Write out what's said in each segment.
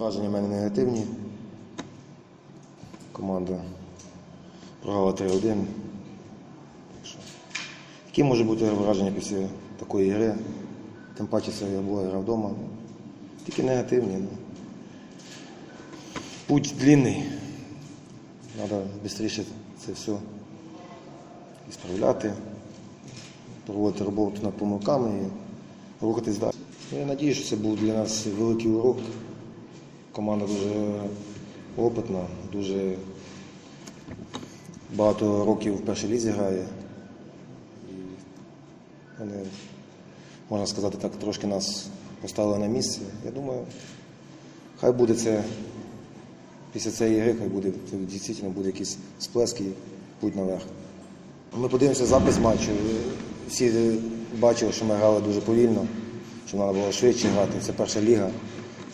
Враження в мене негативні. Команда програла 3-1. Так що, Які можуть бути враження після такої гри? Тим паче це була гра вдома. Тільки негативні. Ну. Путь длинний. Треба швидше це все ісправляти, проводити роботу над помилками і рухатись далі. Я надію, що це був для нас великий урок. Команда дуже опитна, дуже багато років в першій лізі грає. І вони, можна сказати так, трошки нас поставили на місце. Я думаю, хай буде це після цієї гри, хай буде дійсно буде якийсь сплеск і путь наверх. Ми подивимося запис матчу. Всі бачили, що ми грали дуже повільно, що треба було швидше грати. Це перша ліга.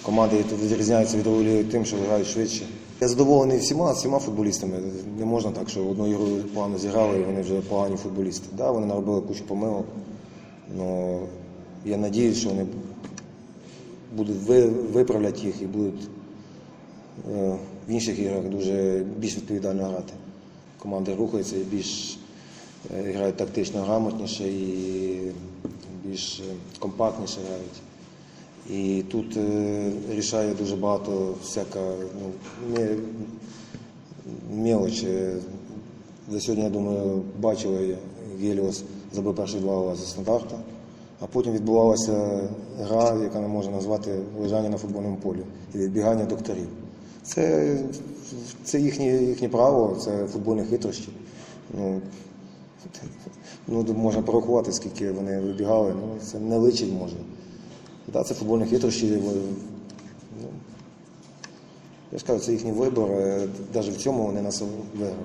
Команди відрізняються від другої тим, що грають швидше. Я задоволений всіма, всіма футболістами. Не можна так, що одну ігру погано зіграли, і вони вже погані футболісти. Да, вони наробили кучу помилок. але я сподіваюся, що вони будуть ви- виправлять їх і будуть е, в інших іграх дуже більш відповідально грати. Команди рухаються і більш е, грають тактично грамотніше і більш е, компактніше грають. І тут е, рішає дуже багато всяка ну, мє- мелочі. Ви сьогодні, я думаю, бачили, Геліос забив перші два гола зі стандарту, а потім відбувалася гра, яка не можна назвати лежання на футбольному полі і відбігання докторів. Це, це їхнє, їхнє право, це футбольні хитрощі. Ну, ну, можна порахувати, скільки вони вибігали, ну, це не личить може. Да, це футбольні хитрощі. Ну, я ж кажу, це їхній вибір. Навіть в цьому вони нас виграли.